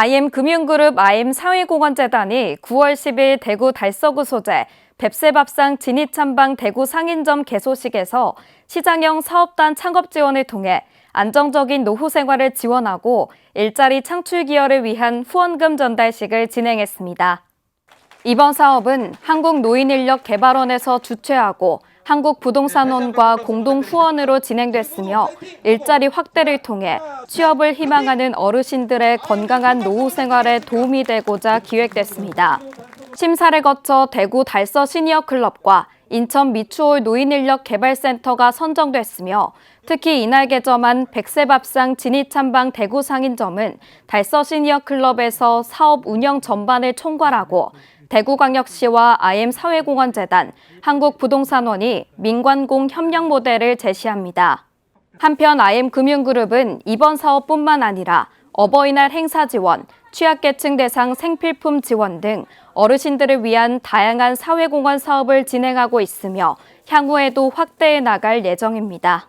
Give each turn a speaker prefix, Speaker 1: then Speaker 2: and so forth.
Speaker 1: IM금융그룹 IM사회공헌재단이 9월 10일 대구 달서구 소재 뱁새밥상 진입찬방 대구 상인점 개소식에서 시장형 사업단 창업 지원을 통해 안정적인 노후 생활을 지원하고 일자리 창출 기여를 위한 후원금 전달식을 진행했습니다. 이번 사업은 한국노인인력개발원에서 주최하고 한국부동산원과 공동 후원으로 진행됐으며 일자리 확대를 통해 취업을 희망하는 어르신들의 건강한 노후 생활에 도움이 되고자 기획됐습니다. 심사를 거쳐 대구 달서 시니어 클럽과 인천 미추홀 노인인력개발센터가 선정됐으며 특히 이날 개점한 백세밥상 진이찬방 대구 상인점은 달서 시니어 클럽에서 사업 운영 전반을 총괄하고 대구광역시와 IM사회공헌재단, 한국부동산원이 민관공 협력 모델을 제시합니다. 한편 IM금융그룹은 이번 사업뿐만 아니라 어버이날 행사 지원, 취약계층 대상 생필품 지원 등 어르신들을 위한 다양한 사회공헌 사업을 진행하고 있으며 향후에도 확대해 나갈 예정입니다.